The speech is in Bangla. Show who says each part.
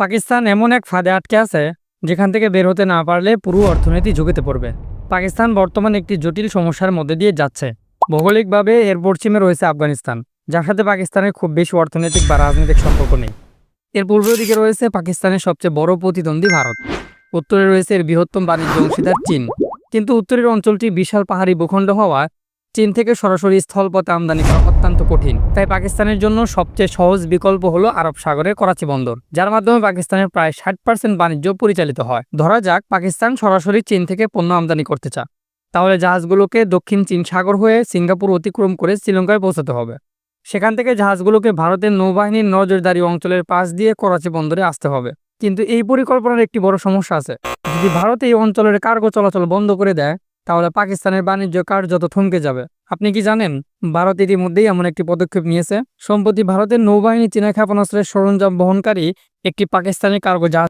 Speaker 1: পাকিস্তান এমন এক ফাঁদে আটকে আছে, যেখান থেকে বের হতে না পারলে পুরো অর্থনীতি ঝুঁকিতে পড়বে। পাকিস্তান বর্তমানে একটি জটিল সমস্যার মধ্যে দিয়ে যাচ্ছে। ভৌগোলিকভাবে এর পশ্চিমে রয়েছে আফগানিস্তান, যার সাথে পাকিস্তানের খুব বেশি অর্থনৈতিক বা রাজনৈতিক সম্পর্ক নেই। এর পূর্ব দিকে রয়েছে পাকিস্তানের সবচেয়ে বড় প্রতিদ্বন্দ্বী ভারত। উত্তরে রয়েছে এর বৃহত্তম বাণিজ্য অংশীদার চীন। কিন্তু উত্তরের অঞ্চলটি বিশাল পাহাড়ি ভূখণ্ড হওয়া চীন থেকে সরাসরি স্থলপথে আমদানি করা অত্যন্ত কঠিন। তাই পাকিস্তানের জন্য সবচেয়ে সহজ বিকল্প হলো আরব সাগরের করাচি বন্দর, যার মাধ্যমে পাকিস্তানের প্রায় ষাট পার্সেন্ট বাণিজ্য পরিচালিত হয়। ধরা যাক, পাকিস্তান সরাসরি চীন থেকে পণ্য আমদানি করতে চা তাহলে জাহাজগুলোকে দক্ষিণ চীন সাগর হয়ে সিঙ্গাপুর অতিক্রম করে শ্রীলঙ্কায় পৌঁছাতে হবে। সেখান থেকে জাহাজগুলোকে ভারতের নৌবাহিনীর নজরদারি অঞ্চলের পাশ দিয়ে করাচি বন্দরে আসতে হবে। কিন্তু এই পরিকল্পনার একটি বড় সমস্যা আছে। যদি ভারত এই অঞ্চলের কার্গো চলাচল বন্ধ করে দেয় তাহলে পাকিস্তানের বাণিজ্য কার্যত থমকে যাবে। আপনি কি জানেন, ভারত ইতিমধ্যেই এমন একটি পদক্ষেপ নিয়েছে? সম্প্রতি ভারতের নৌবাহিনী চীনা ক্ষেপণাস্ত্রের সরঞ্জাম বহনকারী একটি পাকিস্তানি কার্গো জাহাজ